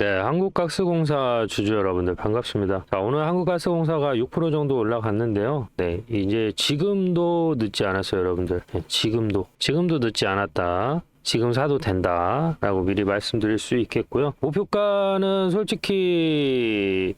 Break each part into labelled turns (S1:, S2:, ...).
S1: 네, 한국가스공사 주주 여러분들 반갑습니다. 자, 오늘 한국가스공사가 6% 정도 올라갔는데요. 네, 이제 지금도 늦지 않았어요, 여러분들. 네, 지금도 지금도 늦지 않았다. 지금 사도 된다라고 미리 말씀드릴 수 있겠고요. 목표가는 솔직히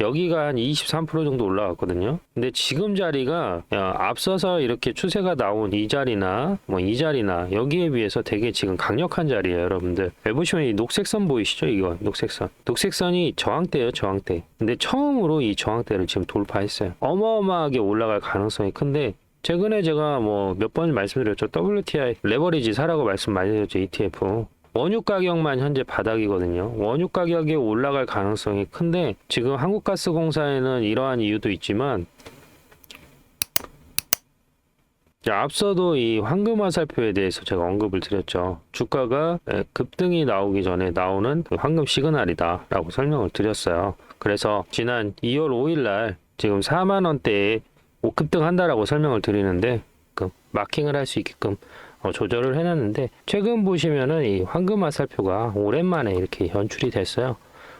S1: 여기가 한 23% 정도 올라갔거든요. 근데 지금 자리가 야, 앞서서 이렇게 추세가 나온 이 자리나 뭐 이 자리나 여기에 비해서 되게 지금 강력한 자리예요, 여러분들. 보시면 이 녹색선 보이시죠? 이거 녹색선. 녹색선이 저항대예요, 저항대. 근데 처음으로 이 저항대를 지금 돌파했어요. 어마어마하게 올라갈 가능성이 큰데 최근에 제가 뭐 몇 번 말씀드렸죠. WTI 레버리지 사라고 말씀 많이 드렸죠. ETF. 원유 가격만 현재 바닥이거든요. 원유 가격이 올라갈 가능성이 큰데 지금 한국가스공사에는 이러한 이유도 있지만 자, 앞서도 이 황금 화살표에 대해서 제가 언급을 드렸죠. 주가가 에, 급등이 나오기 전에 나오는 그 황금 시그널이다 라고 설명을 드렸어요. 그래서 지난 2월 5일 날 지금 4만 원대에 급등한다라고 설명을 드리는데 그 마킹을 할 수 있게끔 어, 조절을 해놨는데 최근 보시면은 이 황금 화살표가 오랜만에 이렇게 연출이 됐어요.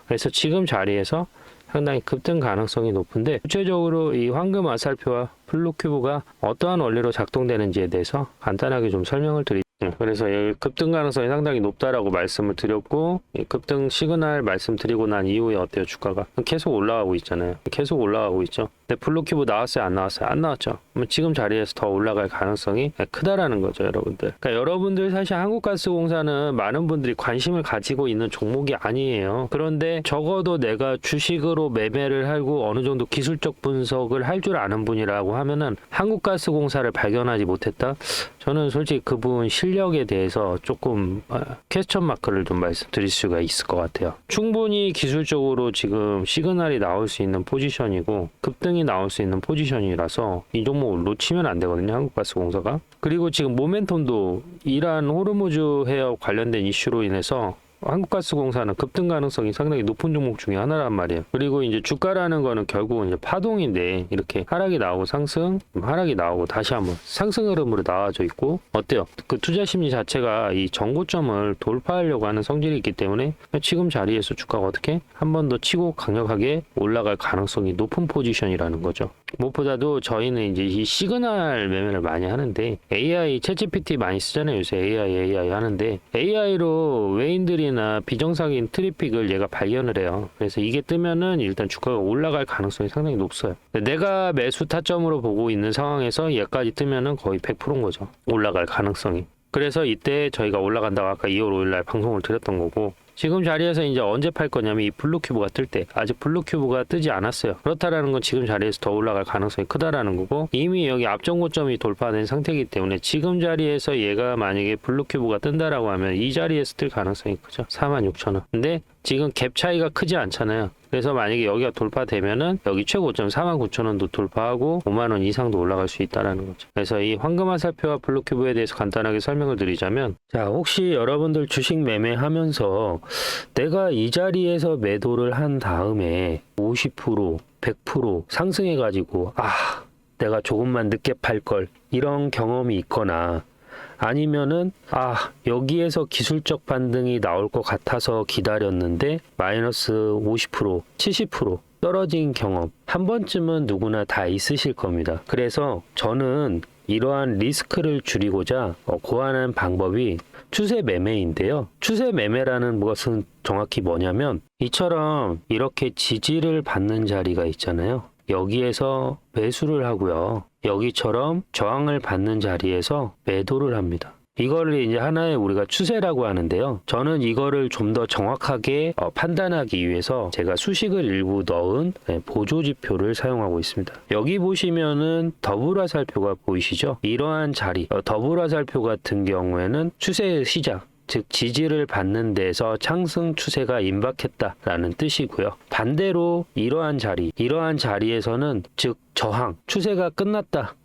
S1: 그래서 지금 자리에서 상당히 급등 가능성이 높은데 구체적으로 이 황금 화살표와 플루큐브가 어떠한 원리로 작동되는지에 대해서 간단하게 좀 설명을 드리. 그래서 여기 급등 가능성이 상당히 높다라고 말씀을 드렸고 이 급등 시그널 말씀드리고 난 이후에 어때요 주가가 계속 올라가고 있잖아요 계속 올라가고 있죠 근데 블루큐브 나왔어요? 안 나왔어요? 안 나왔죠. 지금 자리에서 더 올라갈 가능성이 크다라는 거죠 여러분들. 그러니까 여러분들 사실 한국가스공사는 많은 분들이 관심을 가지고 있는 종목이 아니에요. 그런데 적어도 내가 주식으로 매매를 하고 어느 정도 기술적 분석을 할 줄 아는 분이라고 하면은 한국가스공사를 발견하지 못했다? 저는 솔직히 그분 실력에 대해서 조금 어, 퀘스천 마크를 좀 말씀드릴 수가 있을 것 같아요. 충분히 기술적으로 지금 시그널이 나올 수 있는 포지션이고 급등 이 나올 수 있는 포지션이라서 이 종목을 놓치면 안 되거든요. 한국가스공사가. 그리고 지금 모멘텀도 이러한 호르무즈 해역 관련된 이슈로 인해서 한국가스공사는 급등 가능성이 상당히 높은 종목 중에 하나란 말이에요. 그리고 이제 주가라는 거는 결국은 이제 파동인데 이렇게 하락이 나오고 상승, 하락이 나오고 다시 한번 상승 흐름으로 나와져 있고 어때요? 그 투자 심리 자체가 이 정고점을 돌파하려고 하는 성질이 있기 때문에 지금 자리에서 주가가 어떻게 한 번 더 치고 강력하게 올라갈 가능성이 높은 포지션이라는 거죠. 무엇보다도 저희는 이제 이 시그널 매매를 많이 하는데 AI, 챗GPT 많이 쓰잖아요. 요새 AI, AI 하는데 AI로 외인들이 나 비정상인 트래픽을 얘가 발견을 해요. 그래서 이게 뜨면은 일단 주가가 올라갈 가능성이 상당히 높아요. 내가 매수 타점으로 보고 있는 상황에서 얘까지 뜨면은 거의 100%인 거죠. 올라갈 가능성이. 그래서 이때 저희가 올라간다고 아까 2월 5일 날 방송을 드렸던 거고 지금 자리에서 이제 언제 팔 거냐면 이 블루 큐브가 뜰 때 아직 블루 큐브가 뜨지 않았어요. 그렇다라는 건 지금 자리에서 더 올라갈 가능성이 크다라는 거고 이미 여기 앞전 고점이 돌파된 상태이기 때문에 지금 자리에서 얘가 만약에 블루 큐브가 뜬다라고 하면 이 자리에서 뜰 가능성이 크죠. 46,000원. 근데 지금 갭 차이가 크지 않잖아요. 그래서 만약에 여기가 돌파되면은 여기 최고점 49,000원도 돌파하고 5만 원 이상도 올라갈 수 있다라는 거죠. 그래서 이 황금 화 살표와 블루큐브에 대해서 간단하게 설명을 드리자면 자, 혹시 여러분들 주식 매매하면서 내가 이 자리에서 매도를 한 다음에 50% 100% 상승해 가지고 아, 내가 조금만 늦게 팔 걸 이런 경험이 있거나 아니면은 아 여기에서 기술적 반등이 나올 것 같아서 기다렸는데 마이너스 50% 70% 떨어진 경험 한 번쯤은 누구나 다 있으실 겁니다. 그래서 저는 이러한 리스크를 줄이고자 어, 고안한 방법이 추세 매매인데요. 추세 매매라는 것은 정확히 뭐냐면 이처럼 이렇게 지지를 받는 자리가 있잖아요. 여기에서 매수를 하고요. 여기처럼 저항을 받는 자리에서 매도를 합니다. 이거를 이제 하나의 우리가 추세라고 하는데요. 저는 이거를 좀 더 정확하게 어, 판단하기 위해서 제가 수식을 일부 넣은 네, 보조 지표를 사용하고 있습니다. 여기 보시면은 더블 화살표가 보이시죠? 이러한 자리, 어, 더블 화살표 같은 경우에는 추세의 시작, 즉 지지를 받는 데서 상승 추세가 임박했다라는 뜻이고요. 반대로 이러한 자리, 이러한 자리에서는 즉 저항, 추세가 끝났다.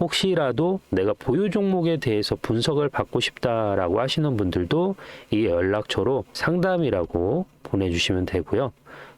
S1: 혹시라도 내가 보유 종목에 대해서 분석을 받고 싶다라고 하시는 분들도 이 연락처로 상담이라고 보내주시면 되고요.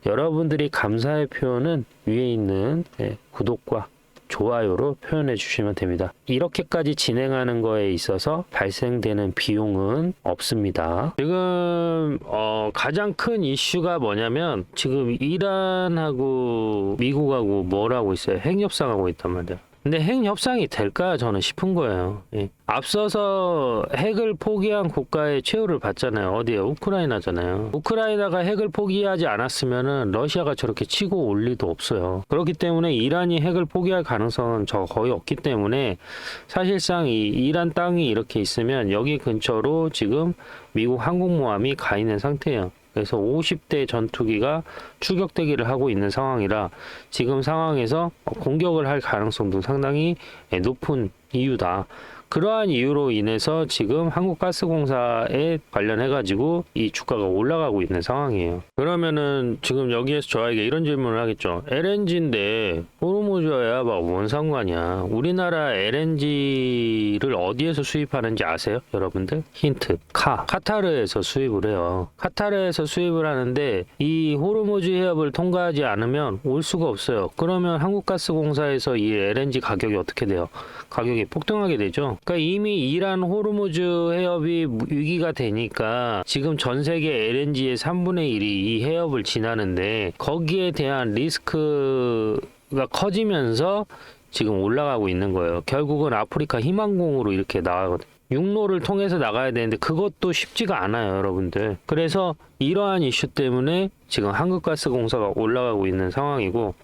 S1: 여러분들이 감사의 표현은 위에 있는 예, 구독과 좋아요로 표현해 주시면 됩니다. 이렇게까지 진행하는 거에 있어서 발생되는 비용은 없습니다. 지금 어, 가장 큰 이슈가 뭐냐면 지금 이란하고 미국하고 뭘 하고 있어요? 핵 협상하고 있단 말이야. 근데 핵 협상이 될까 저는 싶은 거예요. 예. 앞서서 핵을 포기한 국가의 최후를 봤잖아요. 어디에 우크라이나잖아요. 우크라이나가 핵을 포기하지 않았으면은 러시아가 저렇게 치고 올 리도 없어요. 그렇기 때문에 이란이 핵을 포기할 가능성은 저 거의 없기 때문에 사실상 이 이란 땅이 이렇게 있으면 여기 근처로 지금 미국 항공모함이 가 있는 상태예요. 그래서 50대 전투기가 추격 대기를 하고 있는 상황이라 지금 상황에서 공격을 할 가능성도 상당히 높은 이유다. 그러한 이유로 인해서 지금 한국가스공사에 관련해 가지고 이 주가가 올라가고 있는 상황이에요. 그러면은 지금 여기에서 저에게 이런 질문을 하겠죠. LNG인데 호르무즈야 뭐뭔 상관이야. 우리나라 LNG를 어디에서 수입하는지 아세요, 여러분들? 힌트. 카. 카타르에서 수입을 해요. 카타르에서 수입을 하는데 이 호르무즈 해협을 통과하지 않으면 올 수가 없어요. 그러면 한국가스공사에서 이 LNG 가격이 어떻게 돼요? 가격이 폭등하게 되죠. 그러니까 이미 이란 호르무즈 해협이 위기가 되니까 지금 전 세계 LNG의 3분의 1이 이 해협을 지나는데 거기에 대한 리스크가 커지면서 지금 올라가고 있는 거예요. 결국은 아프리카 희망공으로 이렇게 나가거든요. 육로를 통해서 나가야 되는데 그것도 쉽지가 않아요, 여러분들. 그래서 이러한 이슈 때문에 지금 한국가스공사가 올라가고 있는 상황이고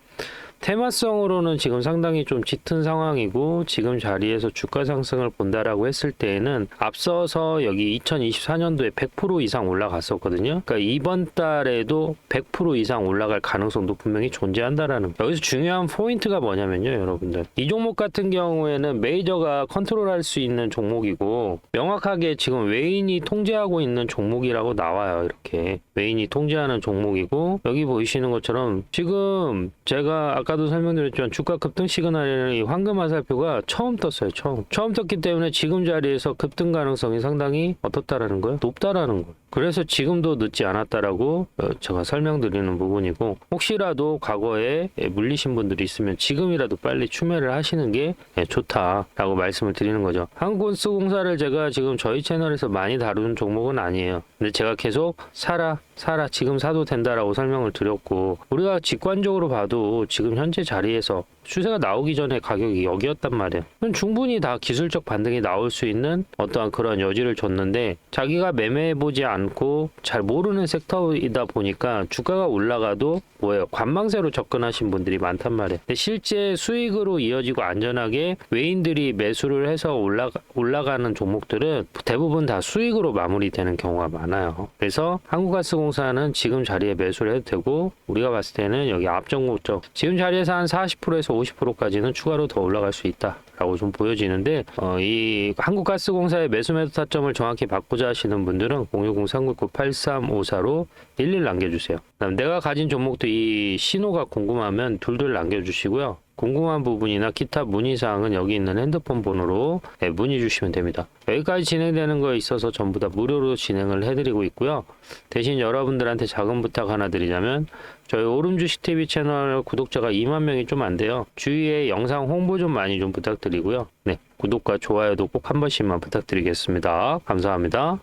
S1: 테마성으로는 지금 상당히 좀 짙은 상황이고 지금 자리에서 주가 상승을 본다라고 했을 때에는 앞서서 여기 2024년도에 100% 이상 올라갔었거든요. 그러니까 이번 달에도 100% 이상 올라갈 가능성도 분명히 존재한다라는. 여기서 중요한 포인트가 뭐냐면요, 여러분들. 이 종목 같은 경우에는 메이저가 컨트롤할 수 있는 종목이고 명확하게 지금 외인이 통제하고 있는 종목이라고 나와요. 이렇게 외인이 통제하는 종목이고 여기 보이시는 것처럼 지금 제가 아까 도 설명드렸지만 주가 급등 시그널에는 이 황금 화살표가 처음 떴어요. 처음. 처음 떴기 때문에 지금 자리에서 급등 가능성이 상당히 어떻다라는 거예요? 높다라는 거예요. 그래서 지금도 늦지 않았다라고 어, 제가 설명드리는 부분이고 혹시라도 과거에 예, 물리신 분들이 있으면 지금이라도 빨리 추매를 하시는 게 예, 좋다라고 말씀을 드리는 거죠. 한국건수공사를 제가 지금 저희 채널에서 많이 다루는 종목은 아니에요. 근데 제가 계속 사라 사라 지금 사도 된다라고 설명을 드렸고 우리가 직관적으로 봐도 지금 현재 자리에서 추세가 나오기 전에 가격이 여기였단 말이에요. 충분히 다 기술적 반등이 나올 수 있는 어떠한 그런 여지를 줬는데 자기가 매매해보지 않고 잘 모르는 섹터이다 보니까 주가가 올라가도 뭐예요? 관망세로 접근하신 분들이 많단 말이에요. 근데 실제 수익으로 이어지고 안전하게 외인들이 매수를 해서 올라가, 올라가는 종목들은 대부분 다 수익으로 마무리되는 경우가 많아요. 그래서 한국가스공사는 지금 자리에 매수를 해도 되고 우리가 봤을 때는 여기 앞정고점 지금 자리에서 한 40%에서 50%까지는 추가로 더 올라갈 수 있다. 라고 좀 보여지는데 어, 이 한국가스공사의 매수 매도 타점을 정확히 바꾸자 하시는 분들은 060-399-8354로 11 남겨주세요. 내가 가진 종목도 이 신호가 궁금하면 둘둘 남겨주시고요. 궁금한 부분이나 기타 문의사항은 여기 있는 핸드폰 번호로 네, 문의 주시면 됩니다. 여기까지 진행되는 거에 있어서 전부 다 무료로 진행을 해드리고 있고요. 대신 여러분들한테 작은 부탁 하나 드리자면 저희 오름주식 TV 채널 구독자가 2만 명이 좀 안 돼요. 주위에 영상 홍보 좀 많이 좀 부탁드리고요. 네, 구독과 좋아요도 꼭 한 번씩만 부탁드리겠습니다. 감사합니다.